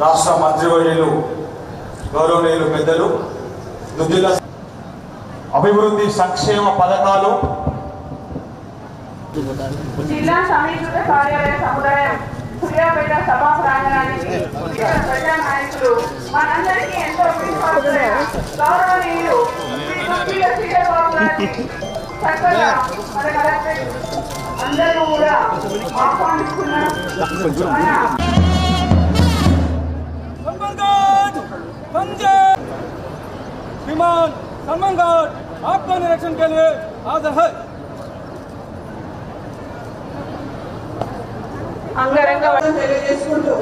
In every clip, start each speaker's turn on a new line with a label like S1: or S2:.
S1: రాష్ట్ర మంత్రివర్యులు గౌరవనీయులు పెద్దలు నిధుల అభివృద్ధి సంక్షేమ పథకాలు.
S2: జిల్లా కార్యాలయ సముదాయం సూర్యాపేట సభా ప్రాంగణానికి ప్రజా నాయకులు మనందరికీ ఎంతో గౌరవనీయులు చక్కగా అందరూ కూడా
S3: ఆహ్వానిస్తున్నారు आपका निरीक्षण के लिए हाजिर है
S2: అంగరంగ వైభవం తెలియజేసుకుంటూ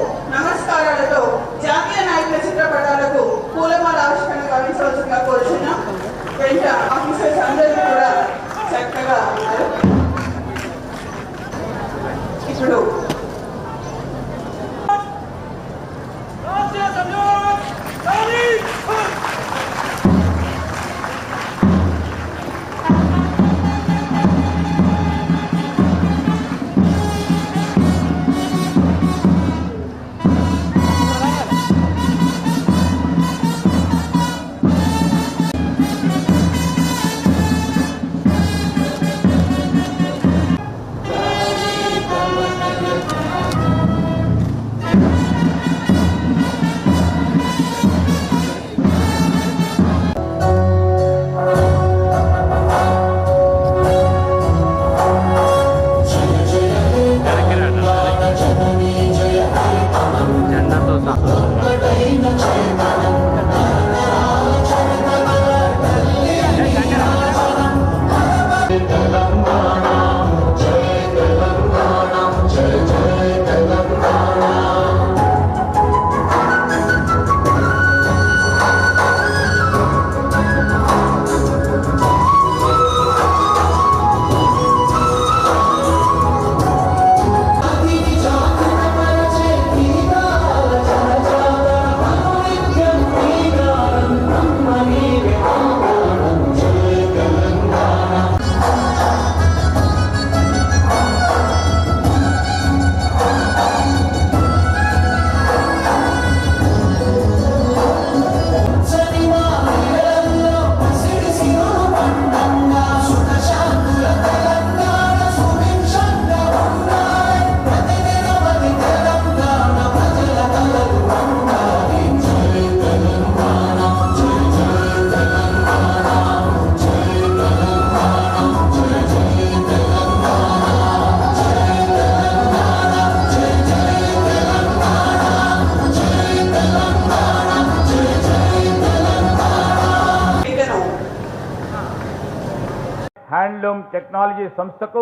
S4: హ్యాండ్లూమ్ టెక్నాలజీ సంస్థకు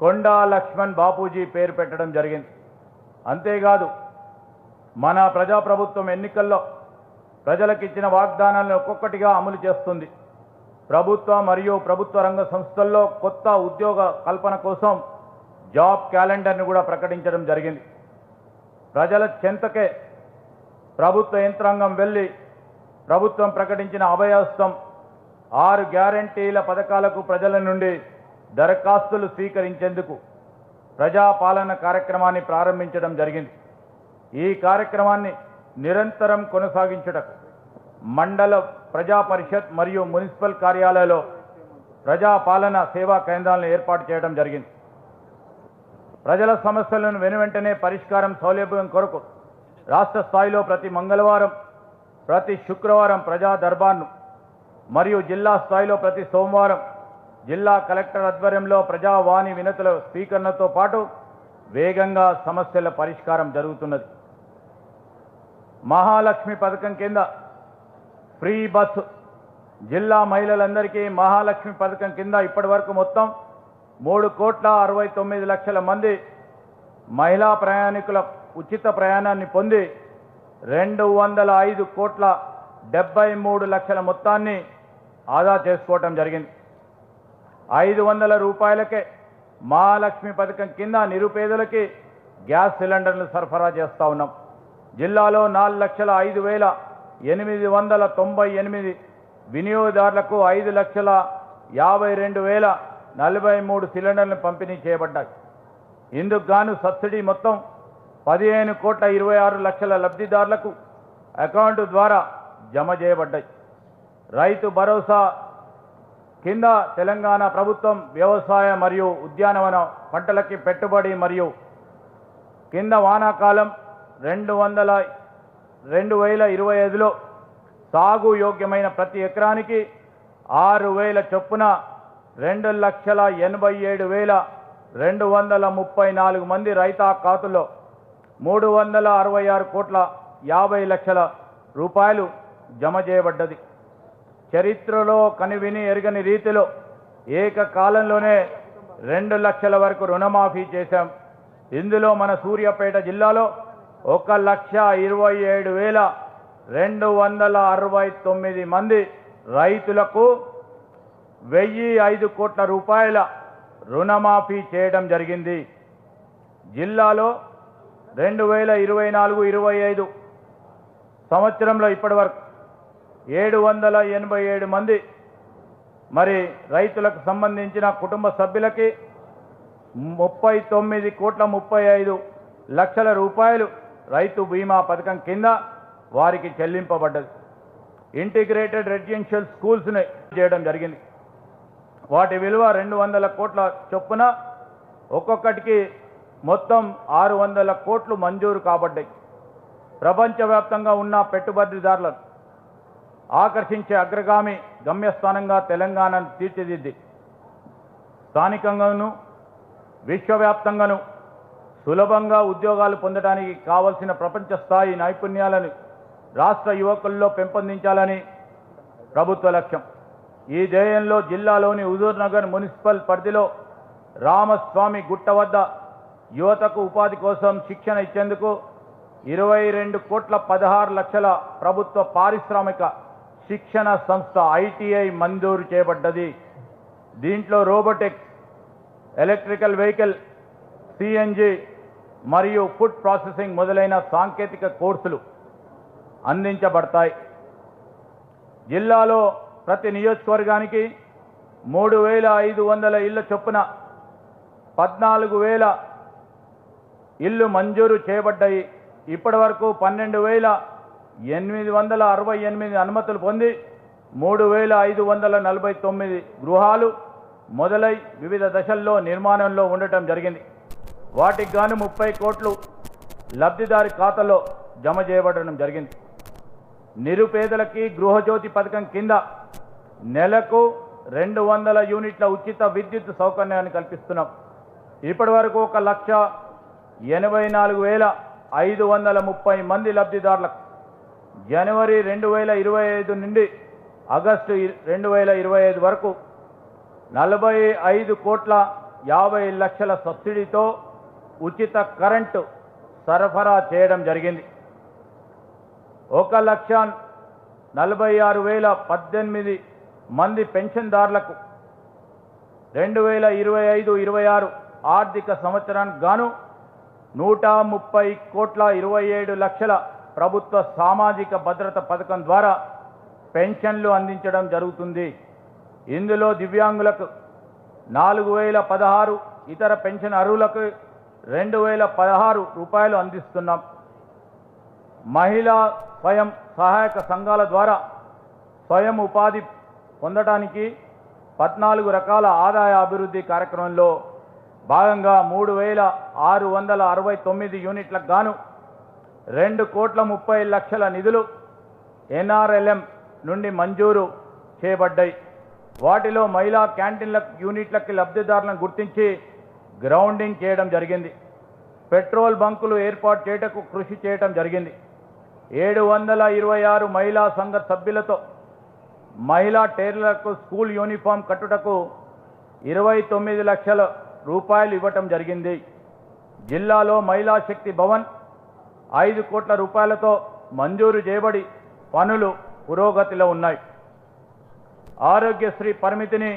S4: కొండా లక్ష్మణ్ బాపూజీ పేరు పెట్టడం జరిగింది. అంతేకాదు మన ప్రజాప్రభుత్వం ఎన్నికల్లో ప్రజలకిచ్చిన వాగ్దానాలను ఒక్కొక్కటిగా అమలు చేస్తుంది. ప్రభుత్వ మరియు ప్రభుత్వ రంగ సంస్థల్లో కొత్త ఉద్యోగ కల్పన కోసం జాబ్ క్యాలెండర్ను కూడా ప్రకటించడం జరిగింది. ప్రజల చెంతకే ప్రభుత్వ యంత్రాంగం వెళ్ళి ప్రభుత్వం ప్రకటించిన అభయహస్తం ఆరు గ్యారంటీల పథకాలకు ప్రజల నుండి దరఖాస్తులు స్వీకరించేందుకు ప్రజాపాలన కార్యక్రమాన్ని ప్రారంభించడం జరిగింది. ఈ కార్యక్రమాన్ని నిరంతరం కొనసాగించుటకు మండల ప్రజా పరిషత్ మరియు మున్సిపల్ కార్యాలయంలో ప్రజాపాలన సేవా కేంద్రాలను ఏర్పాటు చేయడం జరిగింది. ప్రజల సమస్యలను వెనువెంటనే పరిష్కారం సౌలభ్యం కొరకు రాష్ట్ర స్థాయిలో ప్రతి మంగళవారం ప్రతి శుక్రవారం ప్రజా దర్బార్ను మరియు జిల్లా స్థాయిలో ప్రతి సోమవారం జిల్లా కలెక్టర్ ఆధ్వర్యంలో ప్రజావాణి వినతుల స్వీకరణతో పాటు వేగంగా సమస్యల పరిష్కారం జరుగుతున్నది. మహాలక్ష్మి పథకం కింద ఫ్రీ బస్సు జిల్లా మహిళలందరికీ మహాలక్ష్మి పథకం కింద ఇప్పటి వరకు మొత్తం మూడు కోట్ల అరవై తొమ్మిది లక్షల మంది మహిళా ప్రయాణికుల ఉచిత ప్రయాణాన్ని పొంది రెండు వందల ఐదు కోట్ల డెబ్బై మూడు లక్షల మొత్తాన్ని ఆదా చేసుకోవటం జరిగింది. ఐదు వందల రూపాయలకే మహాలక్ష్మి పథకం కింద నిరుపేదలకి గ్యాస్ సిలిండర్లు సరఫరా చేస్తూ ఉన్నాం. జిల్లాలో నాలుగు లక్షల ఐదు వేల ఎనిమిది వందల తొంభై ఎనిమిది వినియోగదారులకు ఐదు లక్షల యాభై రెండు వేల నలభై మూడు సిలిండర్లు పంపిణీ చేయబడ్డాయి. ఇందుకు గాను సబ్సిడీ మొత్తం పదిహేను కోట్ల ఇరవై ఆరు లక్షల లబ్ధిదారులకు అకౌంట్ ద్వారా జమ చేయబడ్డాయి. రైతు భరోసా కింద తెలంగాణ ప్రభుత్వం వ్యవసాయ మరియు ఉద్యానవన పంటలకి పెట్టుబడి మరియు కింద వానాకాలం రెండు వందల రెండు వేల ఇరవై ఐదులో సాగు యోగ్యమైన ప్రతి ఎకరానికి ఆరు వేల చొప్పున రెండు లక్షల ఎనభై ఏడు వేల రెండు వందల ముప్పై నాలుగు మంది రైతా ఖాతుల్లో మూడు వందల అరవై ఆరు కోట్ల యాభై లక్షల రూపాయలు జమ చేయబడ్డది. చరిత్రలో కనివిని ఎరగని రీతిలో ఏకకాలంలోనే రెండు లక్షల వరకు రుణమాఫీ చేశాం. ఇందులో మన సూర్యాపేట జిల్లాలో ఒక లక్ష ఇరవై ఏడు వేల రెండు వందల అరవై తొమ్మిది మంది రైతులకు వెయ్యి ఐదు కోట్ల రూపాయల రుణమాఫీ చేయడం జరిగింది. జిల్లాలో రెండు వేల ఇరవై నాలుగు ఇరవై ఐదు సంవత్సరంలో ఇప్పటి వరకు ఏడు వందల ఎనభై ఏడు మంది. మరి రైతులకు సంబంధించిన కుటుంబ సభ్యులకి ముప్పై తొమ్మిది కోట్ల ముప్పై ఐదు లక్షల రూపాయలు రైతు బీమా పథకం కింద వారికి చెల్లింపబడ్డది. ఇంటిగ్రేటెడ్ రెసిడెన్షియల్ స్కూల్స్ని చేయడం జరిగింది. వాటి విలువ రెండు వందల కోట్ల చొప్పున ఒక్కొక్కటికి మొత్తం ఆరు వందల కోట్లు మంజూరు కాబడ్డాయి. ప్రపంచవ్యాప్తంగా ఉన్న పెట్టుబడిదారులను ఆకర్షించే అగ్రగామి గమ్యస్థానంగా తెలంగాణను తీర్చిదిద్ది. స్థానికంగాను విశ్వవ్యాప్తంగాను సులభంగా ఉద్యోగాలు పొందడానికి కావలసిన ప్రపంచ స్థాయి నైపుణ్యాలను రాష్ట్ర యువకుల్లో పెంపొందించాలని ప్రభుత్వ లక్ష్యం. ఈ ధ్యేయంలో జిల్లాలోని హుజూర్నగర్ మున్సిపల్ పరిధిలో రామస్వామి గుట్ట వద్ద యువతకు ఉపాధి కోసం శిక్షణ ఇచ్చేందుకు ఇరవై రెండు కోట్ల పదహారు లక్షల ప్రభుత్వ పారిశ్రామిక శిక్షణ సంస్థ ఐటీఐ మంజూరు చేయబడ్డది. దీంట్లో రోబోటిక్స్ ఎలక్ట్రికల్ వెహికల్ సిఎన్జి మరియు ఫుడ్ ప్రాసెసింగ్ మొదలైన సాంకేతిక కోర్సులు అందించబడతాయి. జిల్లాలో ప్రతి నియోజకవర్గానికి మూడు వేల ఐదు వందల ఇళ్ళ చొప్పున పద్నాలుగు వేల ఇల్లు మంజూరు చేయబడ్డాయి. ఇప్పటి వరకు పన్నెండు వేల ఎనిమిది వందల అరవై ఎనిమిది అనుమతులు పొంది మూడు వేల ఐదు వందల నలభై తొమ్మిది గృహాలు మొదలై వివిధ దశల్లో నిర్మాణంలో ఉండటం జరిగింది. వాటికి గాను ముప్పై కోట్లు లబ్ధిదారి ఖాతాలో జమ చేయబడడం జరిగింది. నిరుపేదలకి గృహజ్యోతి పథకం కింద నెలకు రెండు వందల యూనిట్ల ఉచిత విద్యుత్ సౌకర్యాన్ని కల్పిస్తున్నాం. ఇప్పటి వరకు ఒక లక్ష ఎనభై నాలుగు వేల ఐదు వందల ముప్పై మంది లబ్ధిదారులకు జనవరి రెండు వేల ఇరవై ఐదు నుండి ఆగస్టు రెండు వేల ఇరవై ఐదు వరకు నలభై ఐదు కోట్ల యాభై లక్షల సబ్సిడీతో ఉచిత కరెంటు సరఫరా చేయడం జరిగింది. ఒక లక్ష నలభై ఆరు వేల పద్దెనిమిది మంది పెన్షన్దారులకు రెండు వేల ఇరవై ఐదు ఇరవై ఆరు ఆర్థిక సంవత్సరానికి గాను నూట ముప్పై కోట్ల ఇరవై ఏడు లక్షల ప్రభుత్వ సామాజిక భద్రత పథకం ద్వారా పెన్షన్లు అందించడం జరుగుతుంది. ఇందులో దివ్యాంగులకు నాలుగు వేల పదహారు ఇతర పెన్షన్ అర్హులకు రెండు వేల పదహారు రూపాయలు అందిస్తున్నాం. మహిళా స్వయం సహాయక సంఘాల ద్వారా స్వయం ఉపాధి పొందడానికి పద్నాలుగు రకాల ఆదాయ అభివృద్ధి కార్యక్రమంలో భాగంగా మూడు వేల ఆరు వందల అరవై తొమ్మిది యూనిట్లకు గాను రెండు కోట్ల ముప్పై లక్షల నిధులు ఎన్ఆర్ఎల్ఎం నుండి మంజూరు చేయబడ్డాయి. వాటిలో మహిళా క్యాంటీన్ల యూనిట్లకి లబ్ధిదారులను గుర్తించి గ్రౌండింగ్ చేయడం జరిగింది. పెట్రోల్ బంకులు ఏర్పాటు చేయటకు కృషి చేయటం జరిగింది. ఏడు వందల ఇరవై ఆరు మహిళా సంఘ సభ్యులతో మహిళా టైలర్లకు స్కూల్ యూనిఫామ్ కట్టుటకు ఇరవై తొమ్మిది లక్షల రూపాయలు ఇవ్వటం జరిగింది. జిల్లాలో మహిళా శక్తి భవన్ ఐదు కోట్ల రూపాయలతో మంజూరు చేయబడి పనులు పురోగతిలో ఉన్నాయి. ఆరోగ్యశ్రీ పరిమితిని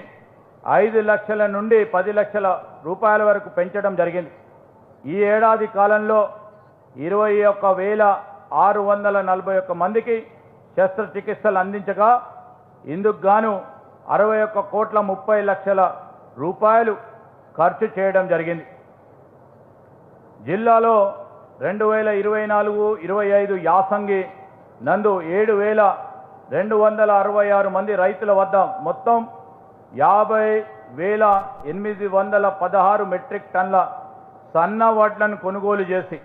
S4: ఐదు లక్షల నుండి పది లక్షల రూపాయల వరకు పెంచడం జరిగింది. ఈ ఏడాది కాలంలో ఇరవై ఒక్క వేల ఆరు వందల నలభై ఒక్క మందికి శస్త్రచికిత్సలు అందించగా ఇందుకు గాను అరవై ఒక్క కోట్ల ముప్పై లక్షల రూపాయలు ఖర్చు చేయడం జరిగింది. జిల్లాలో రెండు వేల ఇరవై నాలుగు ఇరవై ఐదు యాసంగి నందు ఏడు వేల రెండు వందల అరవై ఆరు మంది రైతుల వద్ద మొత్తం యాభై వేల ఎనిమిది వందల పదహారు మెట్రిక్ టన్ల సన్న వడ్లను కొనుగోలు చేసి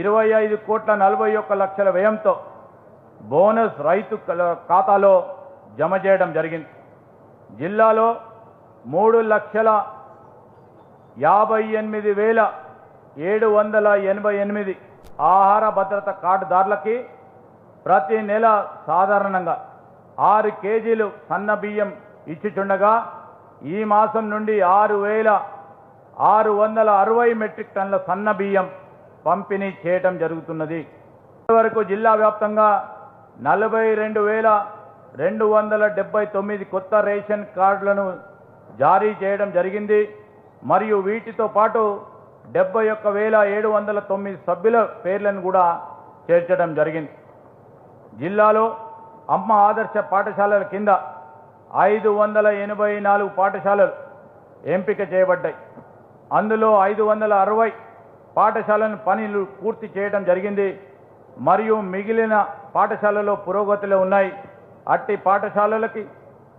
S4: ఇరవై ఐదు కోట్ల నలభై ఒక్క లక్షల వ్యయంతో బోనస్ రైతు ఖాతాలో జమ చేయడం జరిగింది. జిల్లాలో మూడు లక్షల యాభై ఎనిమిది వేల ఏడు వందల ఎనభై ఎనిమిది ఆహార భద్రత కార్డుదారులకి ప్రతి నెల సాధారణంగా ఆరు కేజీలు సన్న బియ్యం ఇచ్చుచుండగా ఈ మాసం నుండి ఆరు వేల ఆరు వందల అరవై మెట్రిక్ టన్ల సన్న బియ్యం పంపిణీ చేయడం జరుగుతున్నది. వరకు జిల్లా వ్యాప్తంగా నలభై రెండు వేల రెండు వందల డెబ్బై తొమ్మిది కొత్త రేషన్ కార్డులను జారీ చేయడం జరిగింది. మరియు వీటితో పాటు డెబ్బై ఒక్క వేల ఏడు వందల తొమ్మిది సభ్యుల పేర్లను కూడా చేర్చడం జరిగింది. జిల్లాలో అమ్మ ఆదర్శ పాఠశాలల కింద ఐదు వందల ఎనభై నాలుగు పాఠశాలలు ఎంపిక చేయబడ్డాయి. అందులో ఐదు వందల అరవై పాఠశాలను పనులు పూర్తి చేయడం జరిగింది. మరియు మిగిలిన పాఠశాలలో పురోగతిలో ఉన్నాయి. అట్టి పాఠశాలలకి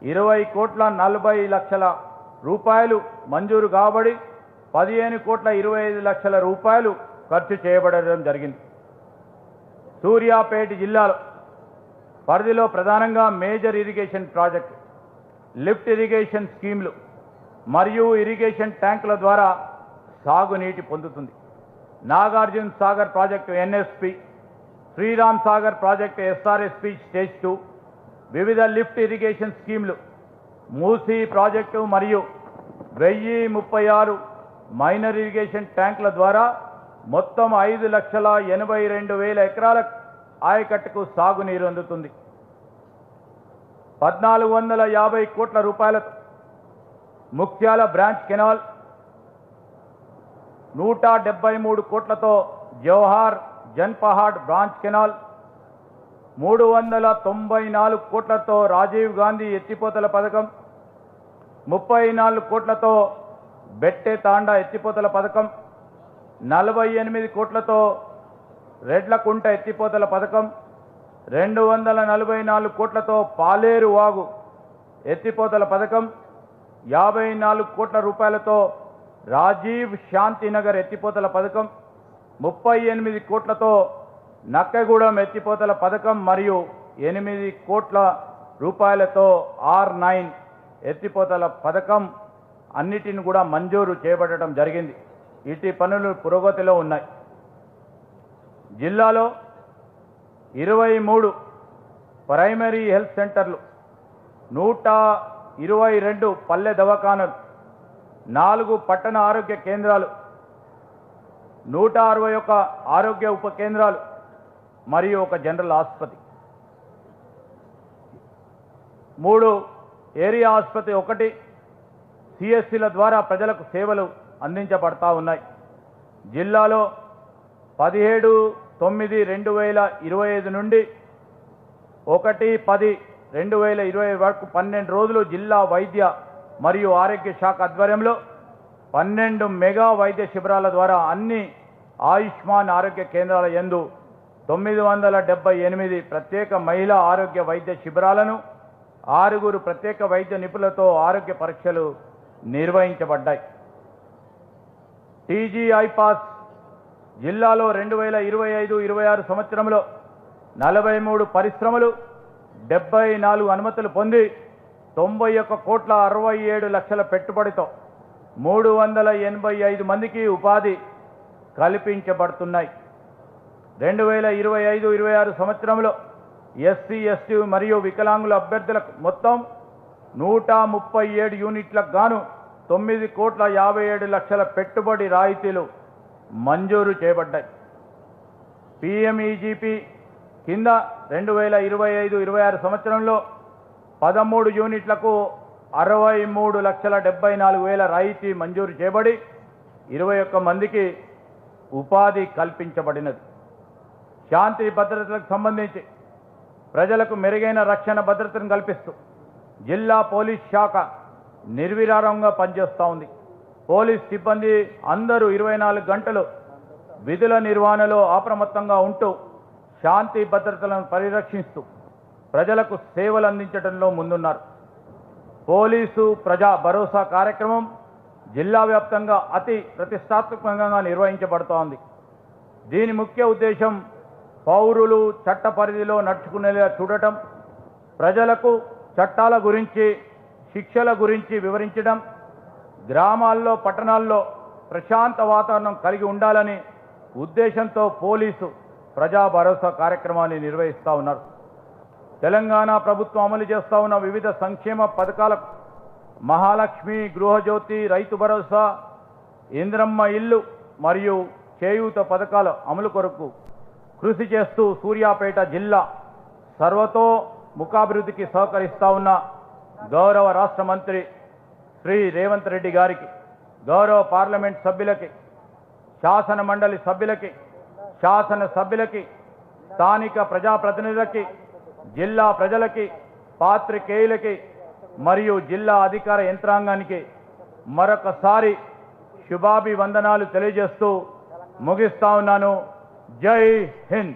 S4: ఇరవై కోట్ల నలభై లక్షల రూపాయలు మంజూరు కాబడి పదిహేను కోట్ల ఇరవై ఐదు లక్షల రూపాయలు ఖర్చు చేయబడడం జరిగింది. సూర్యాపేట జిల్లాలో పరిధిలో ప్రధానంగా major irrigation project lift irrigation స్కీమ్లు మరియు ఇరిగేషన్ ట్యాంకుల ద్వారా సాగునీటి పొందుతుంది. Nagarjuna Sagar project NSP Sriram Sagar project SRSP stage two వివిధ లిఫ్ట్ ఇరిగేషన్ స్కీమ్లు మూసీ ప్రాజెక్టు మరియు వెయ్యి ముప్పై ఆరు మైనర్ ఇరిగేషన్ ట్యాంకుల ద్వారా మొత్తం ఐదు లక్షల ఎనభై రెండు వేల ఎకరాల ఆయకట్టుకు సాగునీరు అందుతుంది. పద్నాలుగు వందల యాభై కోట్ల రూపాయలతో ముఖ్యాల బ్రాంచ్ కెనాల్ నూట డెబ్బై మూడు కోట్లతో జవహార్ జన్పహాడ్ బ్రాంచ్ కెనాల్ మూడు వందల తొంభై నాలుగు కోట్లతో రాజీవ్ గాంధీ ఎత్తిపోతల పథకం ముప్పై నాలుగు కోట్లతో బెట్టె తాండా ఎత్తిపోతల పథకం నలభై ఎనిమిది కోట్లతో రెడ్లకుంట ఎత్తిపోతల పథకం రెండు వందల నలభై నాలుగు కోట్లతో పాలేరు వాగు ఎత్తిపోతల పథకం యాభై నాలుగు కోట్ల రూపాయలతో రాజీవ్ శాంతినగర్ ఎత్తిపోతల పథకం ముప్పై ఎనిమిది కోట్లతో నక్కగూడెం ఎత్తిపోతల పథకం మరియు ఎనిమిది కోట్ల రూపాయలతో ఆర్ నైన్ ఎత్తిపోతల పథకం అన్నిటిని కూడా మంజూరు చేయబడటం జరిగింది. ఇటు పనులు పురోగతిలో ఉన్నాయి. జిల్లాలో ఇరవై మూడు ప్రైమరీ హెల్త్ సెంటర్లు నూట ఇరవై రెండు పల్లె దవాఖానలు నాలుగు పట్టణ ఆరోగ్య కేంద్రాలు నూట అరవై ఒక ఆరోగ్య ఉప కేంద్రాలు మరియు ఒక జనరల్ ఆసుపత్రి. మూడు ఏరియా ఆసుపత్రి ఒకటి సిఎస్సిల ద్వారా ప్రజలకు సేవలు అందించబడతా ఉన్నాయి. జిల్లాలో పదిహేడు తొమ్మిది రెండు వేల ఇరవై ఐదు నుండి ఒకటి పది రెండు వేల ఇరవై వరకు పన్నెండు రోజులు జిల్లా వైద్య మరియు ఆరోగ్య శాఖ ఆధ్వర్యంలో పన్నెండు మెగా వైద్య శిబిరాల ద్వారా అన్ని ఆయుష్మాన్ ఆరోగ్య కేంద్రాల యందు తొమ్మిది వందల డెబ్బై ఎనిమిది ప్రత్యేక మహిళా ఆరోగ్య వైద్య శిబిరాలను ఆరుగురు ప్రత్యేక వైద్య నిపుణులతో ఆరోగ్య పరీక్షలు నిర్వహించబడ్డాయి. టీజీఐ పాస్ జిల్లాలో రెండు వేల ఇరవై ఐదు ఇరవై ఆరు సంవత్సరంలో నలభై మూడు పరిశ్రమలు డెబ్బై నాలుగు అనుమతులు పొంది తొంభై ఒక్క కోట్ల అరవై ఏడు లక్షల పెట్టుబడితో మూడు వందల ఎనభై ఐదు మందికి ఉపాధి కల్పించబడుతున్నాయి. రెండు వేల ఇరవై ఐదు ఇరవై ఆరు సంవత్సరంలో ఎస్సీ ఎస్టీ మరియు వికలాంగుల అభ్యర్థులకు మొత్తం నూట ముప్పై ఏడు యూనిట్లకు గాను తొమ్మిది కోట్ల యాభై ఏడు లక్షల పెట్టుబడి రాయితీలు మంజూరు చేయబడ్డాయి. పిఎంఈజీపీ కింద రెండు వేల ఇరవై ఐదు ఇరవై ఆరు సంవత్సరంలో పదమూడు యూనిట్లకు అరవై మూడు లక్షల డెబ్బై నాలుగు వేల రాయితీ మంజూరు చేయబడి ఇరవై ఒక్క మందికి ఉపాధి కల్పించబడినది. శాంతి భద్రతలకు సంబంధించి ప్రజలకు మెరుగైన రక్షణ భద్రతను కల్పిస్తూ జిల్లా పోలీస్ శాఖ నిర్విరారంగా పనిచేస్తూ ఉంది పోలీస్ సిబ్బంది అందరూ ఇరవై నాలుగు గంటలు విధుల నిర్వహణలో అప్రమత్తంగా ఉంటూ శాంతి భద్రతలను పరిరక్షిస్తూ ప్రజలకు సేవలు అందించడంలో ముందున్నారు. పోలీసు ప్రజా భరోసా కార్యక్రమం జిల్లా వ్యాప్తంగా అతి ప్రతిష్టాత్మకంగా నిర్వహించబడుతోంది. దీని ముఖ్య ఉద్దేశం పౌరులు చట్ట పరిధిలో నడుచుకునేలా చూడటం ప్రజలకు చట్టాల గురించి శిక్షల గురించి వివరించడం గ్రామాల్లో పట్టణాల్లో ప్రశాంత వాతావరణం కలిగి ఉండాలని ఉద్దేశంతో పోలీసు ప్రజా భరోసా కార్యక్రమాన్ని నిర్వహిస్తూ ఉన్నారు. తెలంగాణ ప్రభుత్వం అమలు చేస్తూ ఉన్న వివిధ సంక్షేమ పథకాల మహాలక్ష్మి గృహజ్యోతి రైతు భరోసా ఇంద్రమ్మ ఇల్లు మరియు చేయూత పథకాల అమలు కొరకు కృషి చేస్తూ సూర్యాపేట జిల్లా సర్వతో ముఖాభివృద్ధికి సహకరిస్తా ఉన్న గౌరవ రాష్ట్ర మంత్రి శ్రీ రేవంత్ రెడ్డి గారికి గౌరవ పార్లమెంట్ సభ్యులకి శాసన మండలి సభ్యులకి శాసన సభ్యులకి స్థానిక ప్రజాప్రతినిధులకి జిల్లా ప్రజలకి పాత్రికేయులకి మరియు జిల్లా అధికార యంత్రాంగానికి మరొకసారి శుభాభివందనాలు తెలియజేస్తూ ముగిస్తా ఉన్నాను. జై హింద్!